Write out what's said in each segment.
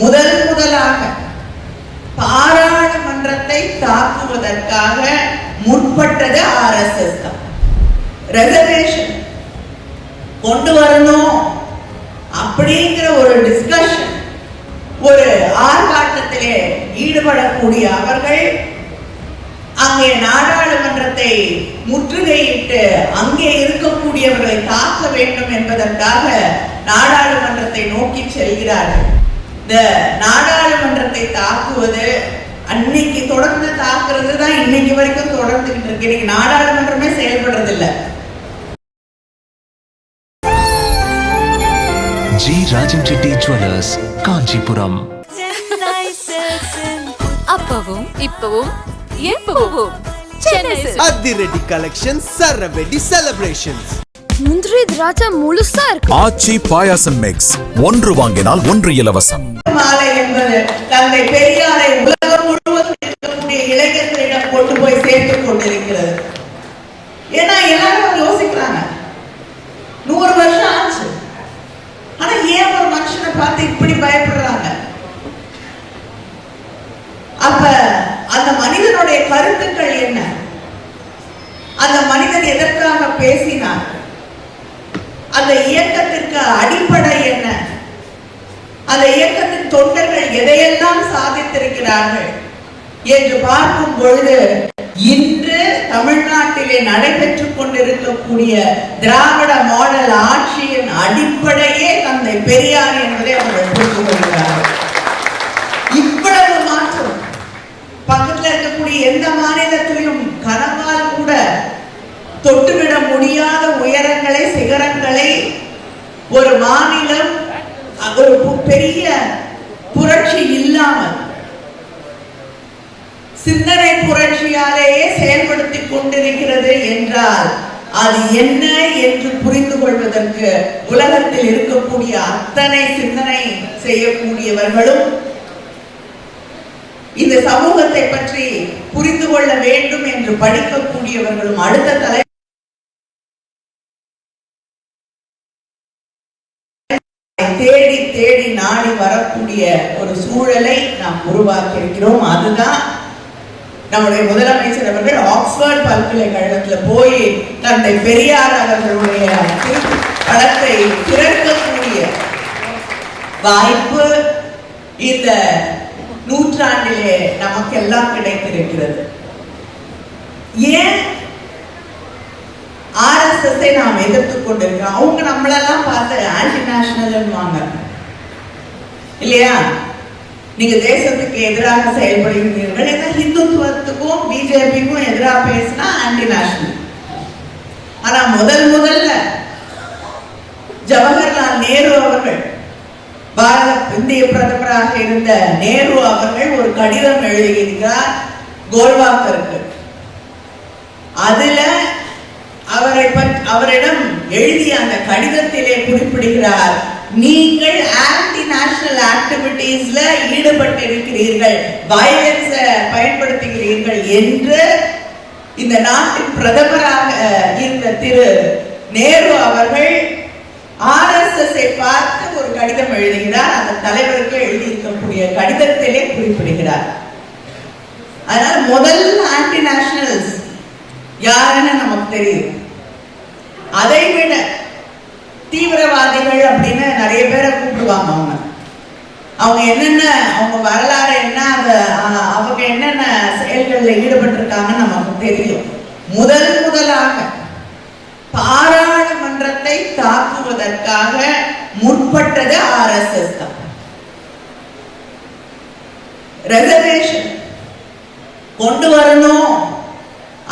முதல் முதலாக பாராளுமன்றத்தை தாக்குவதற்காக முற்பட்டது ஆர்எஸ்எஸ் தான். ரெசர்வேஷன் கொண்டு வரணும் அப்படிங்கிற ஒரு டிஸ்கஷன் ஒரு ஆர்ப்பாட்டத்திலே ஈடுபடக்கூடிய அவர்கள் அங்கே நாடாளுமன்றத்தை முற்றுகையிட்டு அங்கே இருக்கக்கூடியவர்களை தாக்க வேண்டும் என்பதற்காக நாடாளுமன்றத்தை நோக்கி செல்கிறார்கள். இந்த நாடாளுமன்றத்தை தாக்குவது அன்னைக்கு தொடர்ந்து தாக்குறது தான் இன்னைக்கு வரைக்கும் தொடர்ந்துகிட்டு இருக்கு. இன்னைக்கு நாடாளுமன்றமே செயல்படுறது இல்ல ஜி ராஜன் ரெட்டி ஜுவல்லர்ஸ் காஞ்சிபுரம். அப்பவும் இப்பவும் எப்பவும். அதிரடி கலெக்ஷன் சரவெடி செலிப்ரேஷன்ஸ் முந்திரி திராட்சை முழுசா இருக்கு. ஆச்சி பாயாசம் மிக்ஸ் ஒன்று வாங்கினால் ஒன்று இலவசம். மாலை என்பது தந்தை பெரியாரை உலகம் முழுவதும் இருக்கக்கூடிய இளைஞர்களிடம் கொண்டு போய் சேர்த்துக் கொண்டிருக்கிறது. ஏன்னா எல்லாரும் யோசிக்கிறாங்க. நூறு வருஷம் ஆச்சு. ஆனா ஏன் ஒரு மனுஷனை பார்த்து இப்படி பயப்படுறாங்க? அப்ப அந்த மனிதனுடைய கருத்துக்கள் என்ன? அந்த மனிதன் எதற்காக பேசினார்? அந்த இயக்கத்திற்கு அடிப்படை என்ன? அந்த இயக்கத்தின் தொண்டர்கள் எதையெல்லாம் சாதித்திருக்கிறார்கள்? என்று பார்க்கும் பொழுது இன்று தமிழ்நாட்டிலே நடைபெற்றுக் கொண்டிருக்கக்கூடிய திராவிட மாடல் ஆட்சியின் அடிப்படையே தந்தை பெரியார் என்பதை அவர்கள் புரிந்து கொள்கிறார்கள். இவ்வளவு மாற்றம். பக்கத்தில் இருக்கக்கூடிய எந்த மாநிலத்திலும் கனவால் கூட தொட்டுவிட முடியாத உயரங்களை சிகரங்களை ஒரு மாநிலம் ஒரு பெரிய புரட்சி இல்லாமல் சிந்தனை புரட்சியாலேயே செயல்படுத்தி கொண்டிருக்கிறது என்றால் அது என்ன என்று புரிந்து கொள்வதற்கு உலகத்தில் இருக்கக்கூடிய அத்தனை சிந்தனை செய்யக்கூடியவர்களும் இந்த சமூகத்தை பற்றி புரிந்து கொள்ள வேண்டும் என்று படிக்கக்கூடியவர்களும் அடுத்த தலை நாடி வரக்கூடிய ஒரு சூழலை நாம் உருவாக்கி இருக்கிறோம் அதுதான் நம்முடைய முதலமைச்சர் அவர்கள் ஆக்ஸ்போர்ட் பல்கலைக்கழகத்துல போய் தந்தை பெரியார் அவர்களுடைய படத்தை திறக்கக்கூடிய வாய்ப்பு இந்த நூற்றாண்டிலே நமக்கெல்லாம் கிடைத்திருக்கிறது. ஏன் ஆர்எஸ்எஸ்ஐ நாம் எதிர்த்து கொண்டிருக்கிறோம்? அவங்க நம்மளெல்லாம் பார்த்து ஆன்டி நேஷனல்வாங்க இல்லையா? நீங்க தேசத்துக்கு எதிராக செயல்படுகிறீர்கள் ஏன்னா ஹிந்துத்துவத்துக்கும் பிஜேபிக்கும் எதிராக பேசினா ஆன்டி நேஷனல் ஆனா முதல் முதல்ல ஜவஹர்லால் நேரு அவர்கள் பாரத இந்திய பிரதமராக இருந்த நேரு அவர்கள் ஒரு கடிதம் எழுதியிருக்கிறார் கோல்வாக்கருக்கு. அதுல அவரை பற்றி அவரிடம் எழுதிய அந்த கடிதத்திலே குறிப்பிடுகிறார் நீங்கள் ஆன்டி நேஷனல் ஆக்டிவிட்டீஸ்ல ஈடுபட்டிருக்கிறீர்கள் வயலன்ஸ பயன்படுத்துகிறீர்கள் என்று இந்த நாட்டின் பிரதமராக இருந்த திரு நேரு அவர்கள் ஆர்எஸ்எஸ்ஐ பார்த்து ஒரு கடிதம் எழுதுகிறார். அந்த தலைவருக்கு எழுதியிருக்கக்கூடிய கடிதத்திலே குறிப்பிடுகிறார். அதனால் முதல் ஆன்டி நேஷனல்ஸ் யாருன்னு நமக்கு தெரியும். அதை விட தீவிரவாதிகள் அப்படின்னு நிறைய பேரை கூப்பிடுவாங்க அவங்க. அவங்க என்னென்ன அவங்க வரலாறு என்ன அத அவங்க என்னென்ன செயல்களில் ஈடுபட்டிருக்காங்கன்னு நமக்கு தெரியும். முதல் முதலாக பாராளுமன்றத்தை தாக்குவதற்காக முற்பட்டது ஆர்எஸ்எஸ் தான். ரெசர்வேஷன் கொண்டு வரணும்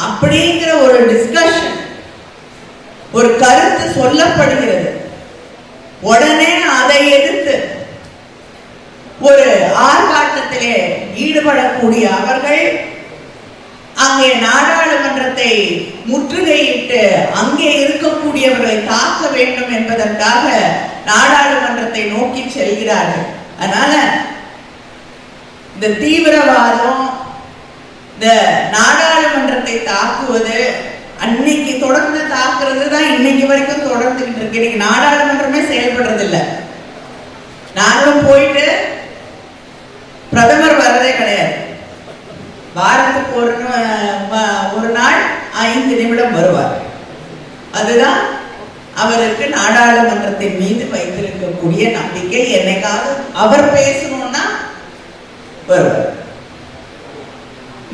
அப்படிங்கிற ஒரு டிஸ்கஷன் ஒரு கருத்து சொல்லப்படுகிறது. உடனே அதை எதிர்த்து ஒரு ஆர்ப்பாட்டத்திலே ஈடுபடக்கூடிய அவர்கள் அங்கே நாடாளுமன்றத்தை முற்றுகையிட்டு அங்கே இருக்கக்கூடியவர்களை தாக்க வேண்டும் என்பதற்காக நாடாளுமன்றத்தை நோக்கி செல்கிறார்கள். அதனால இந்த தீவிரவாதம் இந்த நாடாளுமன்றத்தை தாக்குவது அன்னைக்கு தொடர்ந்து தாக்குறது தான் இன்னைக்கு வரைக்கும் தொடர்ந்துகிட்டு இருக்கு. இன்னைக்கு நாடாளுமன்றமே செயல்படுறது இல்லை நானும் போயிட்டு பிரதமர் வர்றதே கிடையாது. வாரத்துக்கு ஒரு ஒரு நாள் ஐந்து நிமிடம் வருவார். அதுதான் அவருக்கு நாடாளுமன்றத்தின் மீது வைத்திருக்கக்கூடிய நம்பிக்கை. என்னைக்காவது அவர் பேசணும்னா வருவார்.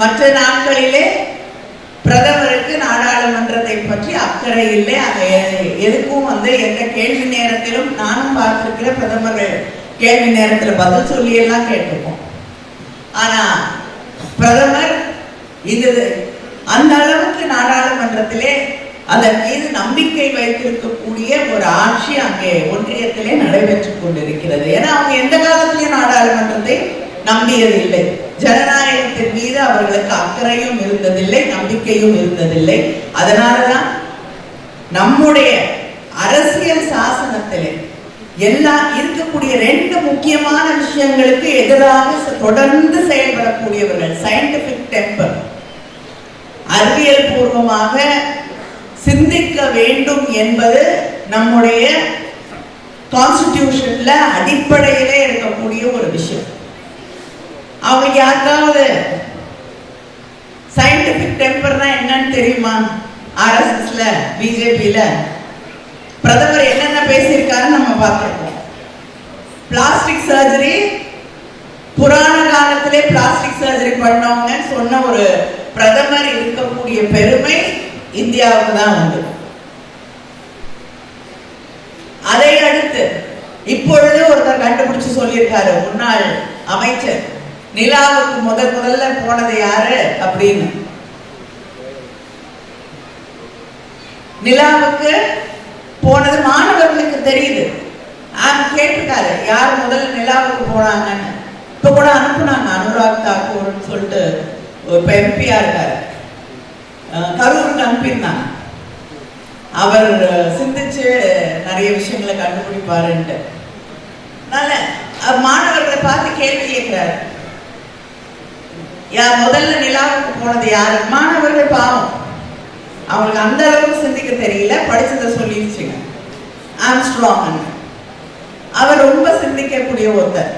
மற்ற நாட்களிலே பிரதமருக்கு நாடாளுமன்றத்தை பற்றி அக்கறை இல்லை. அதை எதுக்கும் வந்து எந்த கேள்வி நேரத்திலும் நானும் பார்த்திருக்கிற பிரதமர்கள் கேள்வி நேரத்தில் பதில் சொல்லி எல்லாம் கேட்டிருக்கோம். ஆனா பிரதமர் இது அந்த அளவுக்கு நாடாளுமன்றத்திலே அதன் மீது நம்பிக்கை வைத்திருக்கக்கூடிய ஒரு ஆட்சி அங்கே ஒன்றியத்திலே நடைபெற்றுக் கொண்டிருக்கிறது. ஏன்னா அவங்க எந்த காலத்திலேயும் நாடாளுமன்றத்தை நம்பியதில்லை. ஜனநாயகத்தின் மீது அவர்களுக்கு அக்கறையும் இருந்ததில்லை நம்பிக்கையும் இருந்ததில்லை. அதனாலதான் நம்முடைய அரசியல் சாசனத்திலே எல்லா இருக்கக்கூடிய ரெண்டு முக்கியமான விஷயங்களுக்கு எதிராக தொடர்ந்து செயல்படக்கூடியவர்கள் சயின்டிபிக் டெம்பர் அறிவியல் பூர்வமாக சிந்திக்க வேண்டும் என்பது நம்முடைய கான்ஸ்டிடியூஷன்ல அடிப்படையிலே இருக்கக்கூடிய ஒரு விஷயம். அவங்க யாருக்காவது சயின்டிபிக் டெம்பர்னா என்னன்னு தெரியுமா? ஆர்எஸ்எஸ்ல பிஜேபியில பிரதமர் என்னென்ன பேசியிருக்காருன்னு நம்ம பார்த்துருக்கோம் பிளாஸ்டிக் சர்ஜரி புராண காலத்திலே பிளாஸ்டிக் சர்ஜரி பண்ணவங்கன்னு சொன்ன ஒரு பிரதமர் இருக்கக்கூடிய பெருமை இந்தியாவுக்கு தான் உண்டு அதை அடுத்து இப்பொழுது ஒருத்தர் கண்டுபிடிச்சு சொல்லியிருக்காரு முன்னாள் அமைச்சர். நிலாவுக்கு முதல் முதல்ல போனது யாரு? அப்படின்னு. நிலாவுக்கு போனது மாணவர்களுக்கு தெரியுது. ஆனா கேட்டிருக்காரு. யார் முதல்ல நிலாவுக்கு போனாங்கன்னு. இப்ப கூட அனுப்புனாங்க அனுராக் தாக்கூர்னு சொல்லிட்டு ஒரு எம்பியா இருக்காரு. அஹ் கரூருக்கு அனுப்பியிருந்தாங்க. அவர் சிந்திச்சு நிறைய விஷயங்களை கண்டுபிடிப்பாருன்ட்டு. நல்ல மாணவர்களை பார்த்து கேள்வி கேட்கிறாரு. யார் முதல்ல நிலாவுக்கு போனது யார்? மாணவர்கள் பாவம். அவங்களுக்கு அந்த அளவுக்கு சிந்திக்க தெரியல படிச்சதை சொல்லிடுச்சுங்க ஆம்ஸ்ட்ராங் அவர் ரொம்ப சிந்திக்கக்கூடிய ஒருத்தர்.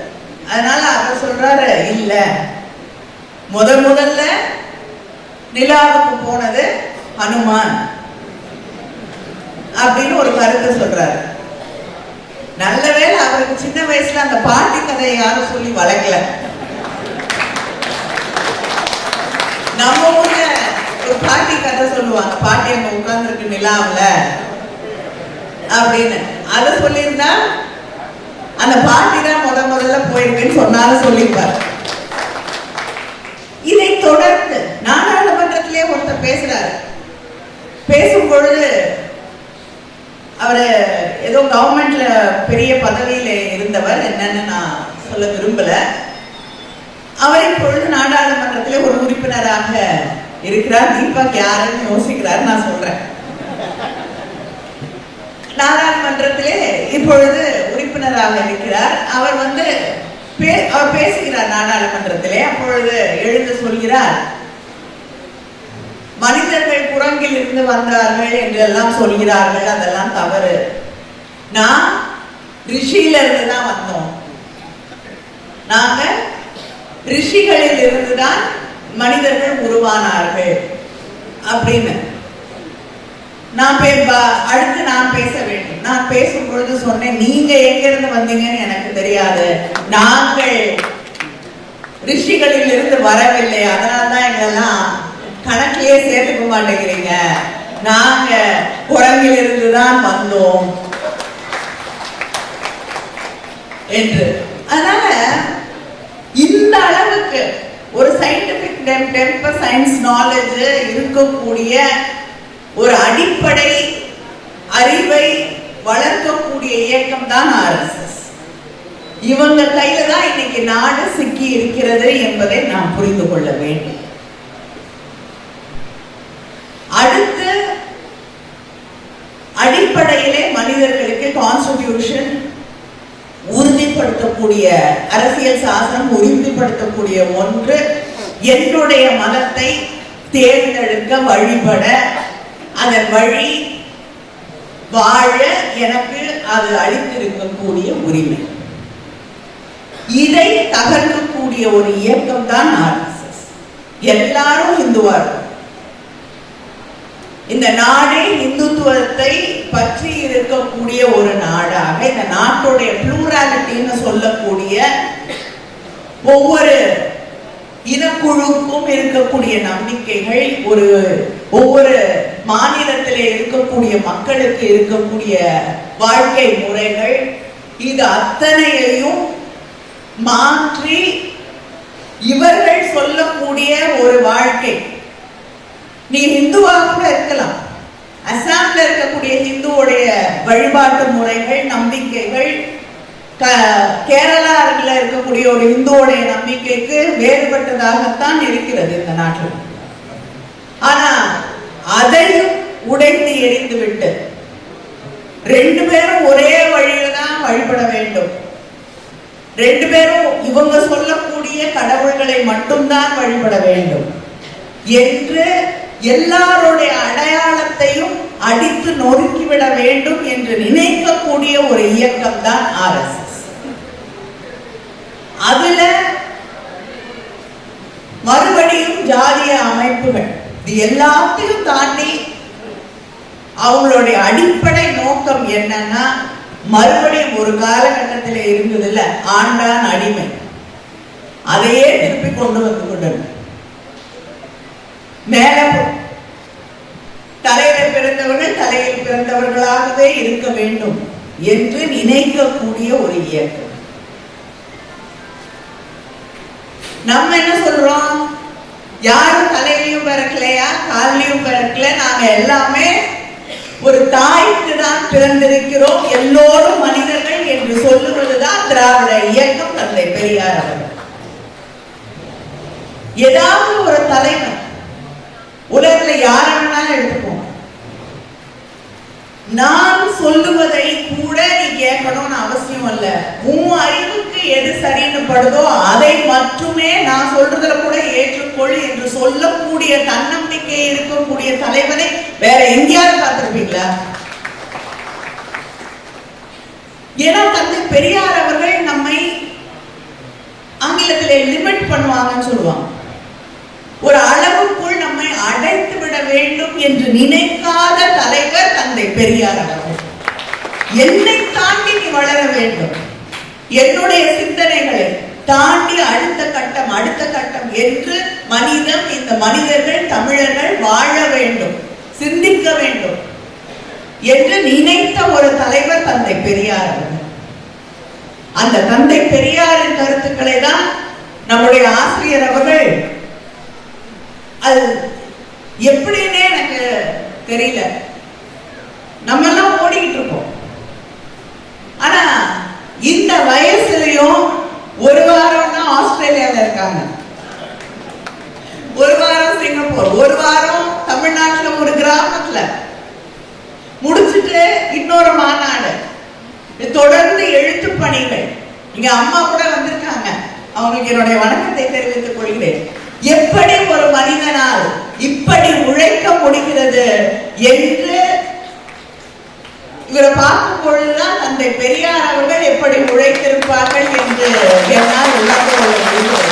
அதனால அவர் சொல்றாரு இல்ல. முதல் முதல்ல நிலாவுக்கு போனது ஹனுமான். அப்படின்னு ஒரு கருத்தை சொல்றாரு. நல்ல வேளை அவருக்கு சின்ன வயசுல அந்த பாட்டி கதையை யாரும் சொல்லி வளர்க்கல நம்ம ஊர்ல ஒரு பாட்டி கதை சொல்லுவாங்க பாட்டி அங்க உட்கார்ந்துருக்கு நிலாவுல. அப்படின்னு. அதை சொல்லியிருந்தா அந்த பாட்டி தான் முத முதல்ல போயிருக்குன்னு சொன்னாலும் சொல்லியிருப்பாரு. இதை தொடர்ந்து நாடாளுமன்றத்திலே ஒருத்தர் பேசுறாரு. பேசும் பொழுது அவரு ஏதோ கவர்மெண்ட்ல பெரிய பதவியில இருந்தவர் என்னன்னு நான் சொல்ல விரும்பல. அவர் இப்பொழுது நாடாளுமன்றத்திலே ஒரு உறுப்பினராக இருக்கிறார் தீபக் யாருன்னு யோசிக்கிறார் நான் சொல்றேன். நாடாளுமன்றத்திலே இப்பொழுது உறுப்பினராக இருக்கிறார். அவர் வந்து பே- அவர் பேசுகிறார் நாடாளுமன்றத்திலே. அப்பொழுது எழுந்து சொல்கிறார் மனிதர்கள் குரங்கில் இருந்து வந்தார்கள் என்றெல்லாம் சொல்கிறார்கள். அதெல்லாம் தவறு. நான் ரிஷியில இருந்து தான் வந்தோம். நாங்க ரிஷிகளில் இருந்துதான் மனிதர்கள் உருவானார்கள் அப்படின்னு. நான் பே அடுத்து நான் பேச வேண்டும். நான் பேசும் பொழுது சொன்னேன் நீங்க எங்க இருந்து வந்தீங்கன்னு எனக்கு தெரியாது. நாங்கள் ரிஷிகளில் இருந்து வரவில்லை. அதனால தான் எங்களெல்லாம் கணக்கிலேயே சேர்த்துக்க மாட்டேங்கிறீங்க. நாங்க குரங்கிலிருந்து தான் வந்தோம். என்று. அதனால இந்த அளவுக்கு ஒரு சயின்டிபிக் டெம்பர் சயின்ஸ் நாலேஜ் இருக்கக்கூடிய ஒரு அடிப்படை அறிவை வளர்க்கக்கூடிய இயக்கம் தான் ஆர்எஸ்எஸ் இவங்க கையில தான் இன்னைக்கு நாடு சிக்கி இருக்கிறது என்பதை நாம் புரிந்து கொள்ள வேண்டும். அடுத்து அடிப்படையிலே மனிதர்களுக்கு கான்ஸ்டிடியூஷன் உறுதிப்படுத்தக்கூடிய அரசியல் சாசனம் உறுதிப்படுத்தக்கூடிய ஒன்று என்னுடைய மதத்தை தேர்ந்தெடுக்க வழிபட அதன் வழி வாழ எனக்கு அது அளித்திருக்கக்கூடிய உரிமை. இதை தகர்க்கக்கூடிய ஒரு இயக்கம் தான் ஆர்எஸ்எஸ் எல்லாரும் இந்துவார்கள். இந்த நாடே இந்துத்துவத்தை பற்றி இருக்கக்கூடிய ஒரு நாடாக இந்த நாட்டுடைய ப்ளூராலிட்டின்னு சொல்லக்கூடிய ஒவ்வொரு இனக்குழுக்கும் இருக்கக்கூடிய நம்பிக்கைகள் ஒரு ஒவ்வொரு மாநிலத்தில் இருக்கக்கூடிய மக்களுக்கு இருக்கக்கூடிய வாழ்க்கை முறைகள் இது அத்தனையையும் மாற்றி இவர்கள் சொல்லக்கூடிய ஒரு வாழ்க்கை. நீ ஹிந்துவாக கூட இருக்கலாம். அசாம்ல இருக்கக்கூடிய ஹிந்துவோடைய வழிபாட்டு முறைகள் நம்பிக்கைகள் கேரளாவில் இருக்கக்கூடிய ஒரு இந்துவோடைய நம்பிக்கைக்கு வேறுபட்டதாகத்தான் இருக்கிறது இந்த நாட்டில். ஆனா அதையும் உடைத்து எரிந்து விட்டு ரெண்டு பேரும் ஒரே வழியில தான் வழிபட வேண்டும். ரெண்டு பேரும் இவங்க சொல்லக்கூடிய கடவுள்களை மட்டும்தான் வழிபட வேண்டும். என்று எல்லாருடைய அடையாளத்தையும் அடித்து நொறுக்கிவிட வேண்டும் என்று நினைக்கக்கூடிய ஒரு இயக்கம் தான் ஆர்எஸ்எஸ் அதுல மறுபடியும் ஜாதிய அமைப்புகள் இது எல்லாத்தையும் தாண்டி அவங்களுடைய அடிப்படை நோக்கம் என்னன்னா மறுபடியும் ஒரு காலகட்டத்தில் இருந்ததுல ஆண்டான் அடிமை. அதையே திருப்பி கொண்டு வந்து கொண்டனர் மேல தலையில பிறந்தவர்கள் தலையில் பிறந்தவர்களாகவே இருக்க வேண்டும் என்று நினைக்கக்கூடிய ஒரு இயக்கம். நம்ம என்ன சொல்றோம்? யாரும் தலையிலையும் பிறக்கலையா? காலையும் பிறக்கல. நாங்க எல்லாமே ஒரு தாய்க்கு தான் பிறந்திருக்கிறோம் எல்லோரும் மனிதர்கள் என்று சொல்லுவதுதான் திராவிட இயக்கம் தந்தை பெரியார் அவர்கள். ஏதாவது ஒரு தலைவர் உலகத்துல யார் வேணாலும் எடுத்துப்போம் நான் சொல்லுவதை கூட நீ கேட்கணும்னு அவசியம் அல்ல உன் அறிவுக்கு எது சரின்னு படுதோ அதை மட்டுமே நான் சொல்றதுல கூட ஏற்றுக்கொள் என்று சொல்லக்கூடிய தன்னம்பிக்கை இருக்கக்கூடிய தலைவனை வேற எங்கேயாவது பார்த்திருப்பீங்களா? ஏன்னா தந்தை பெரியார் அவர்கள் நம்மை ஆங்கிலத்திலே லிமிட் பண்ணுவாங்கன்னு சொல்லுவாங்க. ஒரு அளவுக்குள் நம்மை அடைத்து விட வேண்டும் என்று நினைக்காத தலைவர் தந்தை பெரியார் அவர்கள். என்னை தாண்டி நீ வளர வேண்டும். என்னுடைய சிந்தனைகளை தாண்டி அடுத்த கட்டம் அடுத்த கட்டம் என்று மனிதம் இந்த மனிதர்கள் தமிழர்கள் வாழ வேண்டும் சிந்திக்க வேண்டும் என்று நினைத்த ஒரு தலைவர் தந்தை பெரியார் அந்த தந்தை பெரியாரின் கருத்துக்களை தான் நம்முடைய ஆசிரியர் அவர்கள் அது எப்படின்னே எனக்கு தெரியல. நம்ம எல்லாம் ஓடிக்கிட்டு இருக்கோம் ஆனா இந்த வயசுலயும் ஒரு வாரம் தான் ஆஸ்திரேலியால இருக்காங்க. ஒரு வாரம் சிங்கப்பூர் ஒரு வாரம் தமிழ்நாட்டுல ஒரு கிராமத்துல. முடிச்சிட்டு இன்னொரு மாநாடு. தொடர்ந்து எழுத்து பணிகள். இங்க அம்மா கூட வந்திருக்காங்க. அவங்களுக்கு என்னுடைய வணக்கத்தை தெரிவித்துக் கொள்கிறேன். எப்படி ஒரு மனிதனால் இப்படி உழைக்க முடிகிறது என்று இவரை பார்க்கும் பொழுதுதான் தந்தை பெரியார் அவர்கள் எப்படி உழைத்திருப்பார்கள் என்று என்னால் உணர்ந்து கொள்ள முடியும்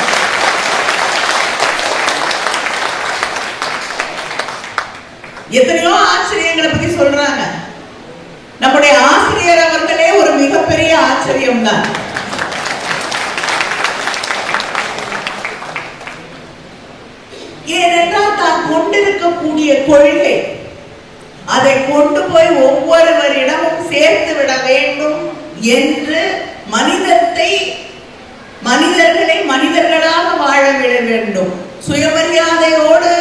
எத்தனையோ ஆச்சரியங்களை பத்தி சொல்றாங்க. நம்முடைய ஆசிரியர் அவர்களே ஒரு மிகப்பெரிய ஆச்சரியம் தான் ஏனென்றால் தான் கொண்டிருக்கக்கூடிய கொள்கை. அதை கொண்டு போய் ஒவ்வொருவரிடமும் சேர்த்து விட வேண்டும் என்று மனிதத்தை மனிதர்களை மனிதர்களாக வாழ விட வேண்டும். சுயமரியாதையோடு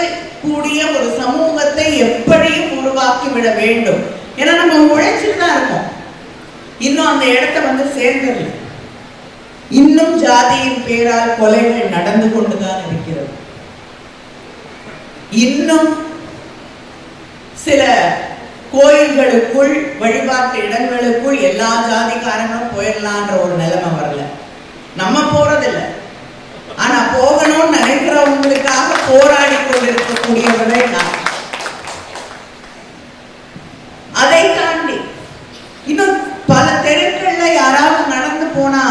கூடிய ஒரு சமூகத்தை எப்படியும் உருவாக்கி விட வேண்டும். ஏன்னா நம்ம உழைச்சிட்டு தான் இருக்கோம். இன்னும் அந்த இடத்த வந்து சேர்ந்துடல இன்னும் ஜாதியின் பேரால் கொலைகள் நடந்து கொண்டுதான் இன்னும் சில கோயில்களுக்குள் வழிபாட்டு இடங்களுக்குள் எல்லா ஜாதிக்காரங்களும் போயிடலான்ற ஒரு நிலைமை வரல. நம்ம போறதில்லை. ஆனா போகணும்னு நினைக்கிறவங்களுக்காக போராடி கொண்டிருக்கக்கூடியவர்கள் நான் அதை தாண்டி இன்னும் பல தெருக்கள்ல யாராவது நடந்து போனா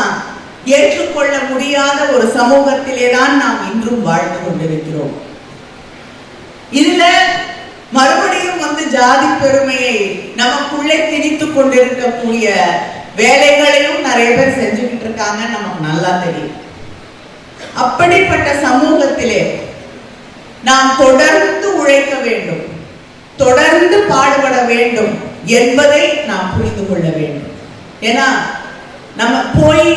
ஏற்றுக்கொள்ள முடியாத ஒரு சமூகத்திலே தான் நாம் இன்றும் வாழ்ந்து கொண்டிருக்கிறோம் இதுல மறுபடியும் வந்து ஜாதி பெருமையை நமக்குள்ளே திணித்துக் கொண்டிருக்கக்கூடிய வேலைகளையும் நிறைய பேர் செஞ்சுக்கிட்டு இருக்காங்க நமக்கு நல்லா தெரியும். அப்படிப்பட்ட சமூகத்திலே நாம் தொடர்ந்து உழைக்க வேண்டும் தொடர்ந்து பாடுபட வேண்டும் என்பதை நாம் புரிந்து கொள்ள வேண்டும். ஏன்னா நம்ம போய்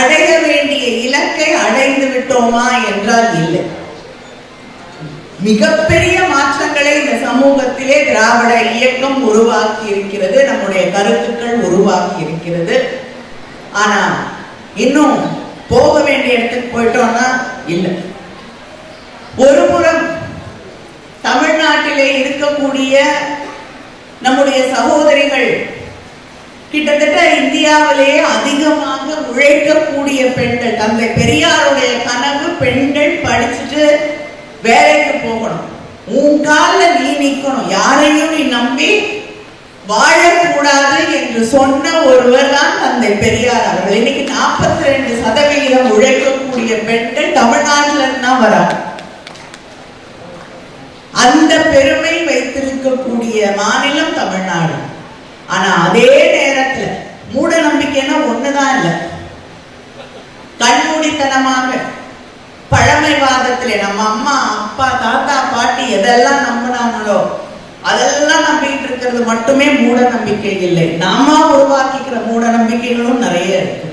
அடைய வேண்டிய இலக்கை அடைந்து விட்டோமா என்றால் இல்லை. மிகப்பெரிய மாற்றங்களை இந்த சமூகத்திலே திராவிட இயக்கம் உருவாக்கி இருக்கிறது நம்முடைய கருத்துக்கள் உருவாக்கி இருக்கிறது ஆனா இன்னும் போக வேண்டிய இடத்துக்கு போயிட்டோம்னா இல்லை. ஒருபுறம் தமிழ்நாட்டிலே இருக்கக்கூடிய நம்முடைய சகோதரிகள் கிட்டத்தட்ட இந்தியாவிலேயே அதிகமாக உழைக்கக்கூடிய பெண்கள் தந்தை பெரியாருடைய கனவு பெண்கள் படிச்சுட்டு வேலைக்கு போகணும். உன் காலில் நீ நிக்கணும். யாரையும் நீ நம்பி வாழக்கூடாது என்று சொன்ன ஒருவர் தான் தந்தை பெரியார் அவர்கள். இன்னைக்கு நாற்பத்தி ரெண்டு சதவிகிதம் உழைக்கக்கூடிய பெண்கள் தமிழ்நாட்டில் இருந்தா தான் வராங்க. அந்த பெருமை வைத்திருக்கக்கூடிய மாநிலம் தமிழ்நாடு. ஆனா அதே நேரத்துல மூட நம்பிக்கைன்னா ஒண்ணுதான் இல்ல. கண்மூடித்தனமாக பழமைவாதத்திலே நம்ம அம்மா அப்பா தாத்தா பாட்டி எதெல்லாம் நம்பினாங்களோ அதெல்லாம் நம்பிக்கிட்டு இருக்கிறது மட்டுமே மூட நம்பிக்கை இல்லை. நாம உருவாக்கிக்கிற மூட நம்பிக்கைகளும் நிறைய இருக்கு.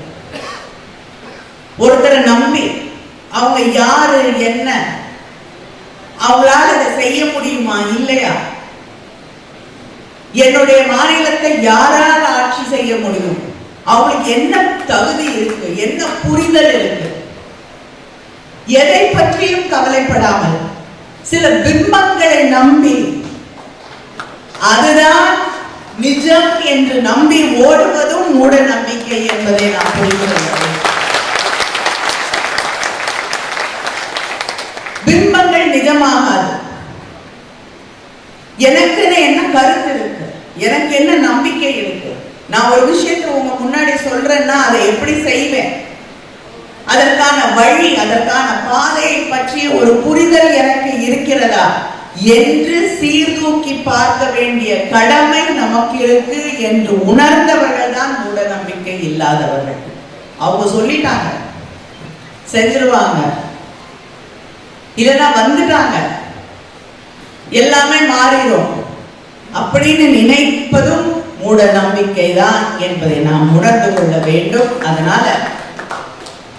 ஒருத்தரை நம்பி அவங்க யாரு என்ன அவங்களால அதை செய்ய முடியுமா இல்லையா? என்னுடைய மாநிலத்தை யாரால் ஆட்சி செய்ய முடியும்? அவங்களுக்கு என்ன தகுதி இருக்கு? என்ன புரிதல் இருக்கு? எதை பற்றியும் கவலைப்படாமல் சில பிம்பங்களை நம்பி அதுதான் நிஜம் என்று நம்பி ஓடுவதும் மூட நம்பிக்கை என்பதை நான் புரிந்து கொள்ள பிம்பங்கள் நிஜமாகாது. எனக்குன்னு என்ன கருத்து இருக்கு? எனக்கு என்ன நம்பிக்கை இருக்கு? நான் ஒரு விஷயத்தை உங்க முன்னாடி சொல்றேன்னா அதை எப்படி செய்வேன்? அதற்கான வழி அதற்கான பாதையை பற்றிய ஒரு புரிதல் எனக்கு இருக்கிறதா? என்று சீர்தூக்கி பார்க்க வேண்டிய கடமை நமக்கு இருக்கு என்று உணர்ந்தவர்கள் தான் மூட நம்பிக்கை இல்லாதவர்கள். அவங்க சொல்லிட்டாங்க. செஞ்சிருவாங்க. இல்லைன்னா வந்துட்டாங்க. எல்லாமே மாறிடும் அப்படின்னு நினைப்பதும் மூட நம்பிக்கை தான் என்பதை நாம் உணர்ந்து கொள்ள வேண்டும். அதனால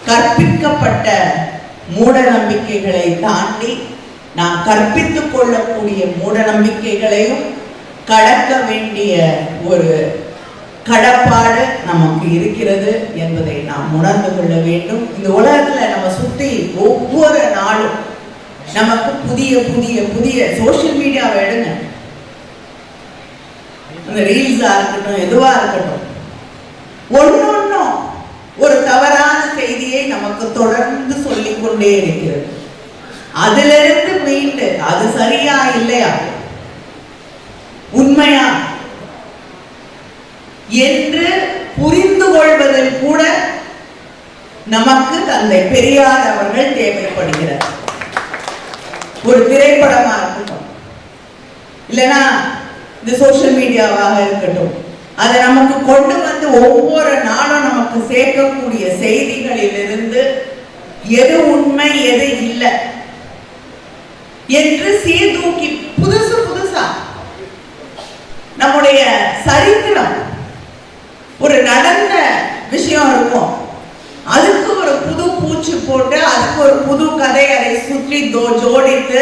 கற்பிக்கப்பட்ட மூட நம்பிக்கைகளை தாண்டி நாம் கற்பித்துக் கொள்ளக்கூடிய மூட நம்பிக்கைகளையும் கடக்க வேண்டிய ஒரு கடப்பாடு நமக்கு இருக்கிறது என்பதை நாம் உணர்ந்து கொள்ள வேண்டும். இந்த உலகத்துல நம்ம சுத்தி ஒவ்வொரு நாளும் நமக்கு புதிய புதிய புதிய சோஷியல் மீடியாவை எடுங்க. அந்த ரீல்ஸா இருக்கட்டும் எதுவா இருக்கட்டும். ஒன்னொன்னும் ஒரு தவற நமக்கு தொடர்ந்து சொல்லிக் கொண்டே இருக்கிறது. அதிலிருந்து மீண்டு அது சரியா இல்லையா? உண்மையா? என்று புரிந்து கொள்வதில் கூட நமக்கு தந்தை பெரியார் அவர்கள் தேவைப்படுகிறார். ஒரு திரைப்படமா இருக்கட்டும். இல்லைன்னா இந்த சோசியல் மீடியாவாக இருக்கட்டும். அதை நமக்கு கொண்டு வந்து ஒவ்வொரு நாளும் நமக்கு சேர்க்கக்கூடிய செய்திகளிலிருந்து எது உண்மை எது இல்லை என்று சீர்தூக்கி புதுசு புதுசா நம்முடைய சரித்திரம். ஒரு நடந்த விஷயம் இருக்கும். அதுக்கு ஒரு புது பூச்சி போட்டு அதுக்கு ஒரு புது கதை அதை சுற்றி தோ- ஜோடித்து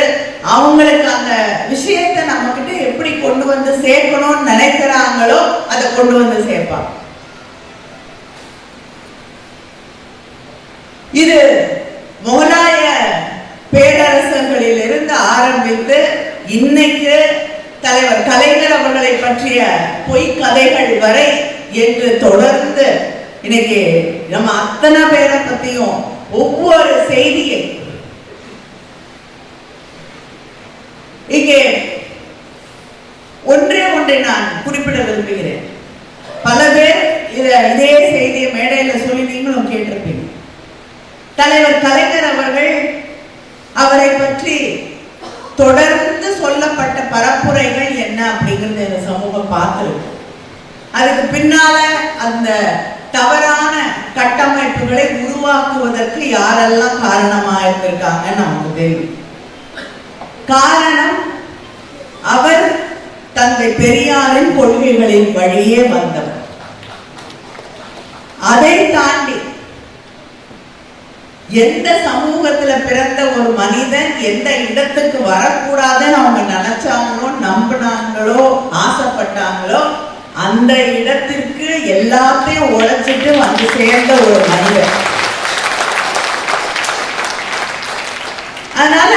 அவங்களுக்கு அந்த விஷயத்தை நம்ம கிட்ட எப்படி கொண்டு வந்து சேர்க்கணும்னு நினைக்கிறாங்களோ அதை கொண்டு வந்து சேர்ப்பாங்க. இது முகலாய பேரரசர்களில் இருந்து ஆரம்பித்து இன்னைக்கு தலைவர் கலைஞர் அவர்களை பற்றிய பொய்க்கதைகள் வரை என்று தொடர்ந்து இன்னைக்கு நம்ம அத்தனை பேரை பத்தியும் ஒவ்வொரு செய்தியை இங்கே ஒன்றே ஒன்றை நான் குறிப்பிட விரும்புகிறேன். பல பேர் இத இதே செய்தியை மேடையில சொல்லி நீங்களும் கேட்டிருப்பீங்க. தலைவர் கலைஞர் அவர்கள் அவரை பற்றி தொடர்ந்து சொல்லப்பட்ட பரப்புரைகள் என்ன அப்படிங்கிறது இந்த சமூகம் பார்த்துருக்கு. அதுக்கு பின்னால அந்த தவறான கட்டமைப்புகளை உருவாக்குவதற்கு யாரெல்லாம் காரணமா இருந்திருக்காங்க நமக்கு தெரியும் காரணம் அவர் தந்தை பெரியாரின் கொள்கைகளின் வழியே வந்தவர். அதை தாண்டி எந்த சமூகத்துல பிறந்த ஒரு மனிதன் எந்த இடத்துக்கு வரக்கூடாதுன்னு அவங்க நினைச்சாங்களோ நம்பினாங்களோ ஆசைப்பட்டாங்களோ அந்த இடத்திற்கு எல்லாத்தையும் உழைச்சிட்டு வந்து சேர்ந்த ஒரு மனிதன். அதனால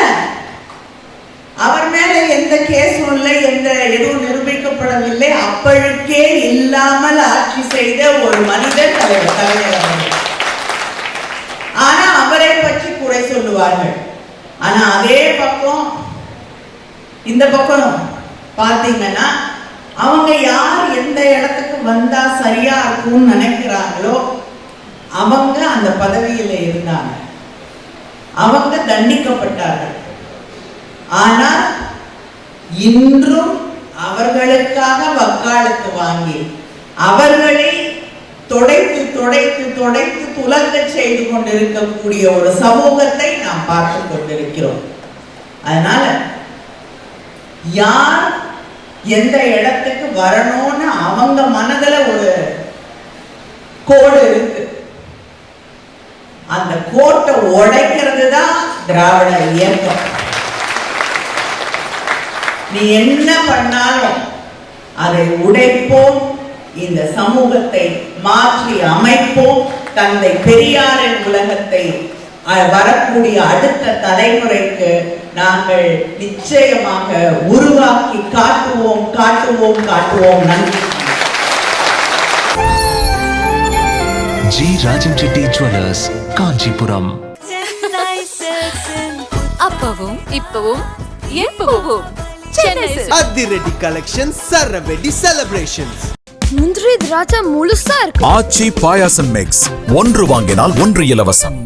அவர் மேல எந்த கேஸும் இல்லை எந்த எதுவும் நிரூபிக்கப்படவில்லை. அப்பழுக்கே இல்லாமல் ஆட்சி செய்த ஒரு மனிதர் தலைவர் தலைவர் ஆனா அவரை பற்றி குறை சொல்லுவார்கள். ஆனா அதே பக்கம் இந்த பக்கம் பார்த்தீங்கன்னா அவங்க யார் எந்த இடத்துக்கு வந்தா சரியா இருக்கும்னு நினைக்கிறாங்களோ அவங்க அந்த பதவியில இருந்தாங்க. அவங்க தண்டிக்கப்பட்டார்கள். ஆனால் இன்றும் அவர்களுக்காக வக்காலத்து வாங்கி அவர்களை தொடைத்து தொடைத்து தொடைத்து துலங்க செய்து கொண்டிருக்கக்கூடிய ஒரு சமூகத்தை நாம் பார்த்து கொண்டிருக்கிறோம். அதனால யார் எந்த இடத்துக்கு வரணும்னு அவங்க மனதுல ஒரு கோடு இருக்கு. அந்த கோட்டை உடைக்கிறது தான் திராவிட இயக்கம். நீ என்ன பண்ணாலும் அதை உடைப்போம் இந்த சமூகத்தை மாற்றி அமைப்போம் தந்தை பெரியாரின் உலகத்தை வரக்கூடிய அடுத்த தலைமுறைக்கு நாங்கள் நிச்சயமாக உருவாக்கி காட்டுவோம் காட்டுவோம் காட்டுவோம். நன்றி. G Rajan Reddy jewellers Kanchipuram. அப்பவும் இப்பவும் எப்பவும். அதிரடி கலெக்ஷன் சரவெடி செலிப்ரேஷன்ஸ் முந்திரி திராட்சை முழுசா இருக்கு. ஆச்சி பாயாசம் மிக்ஸ் ஒன்று வாங்கினால் ஒன்று இலவசம்.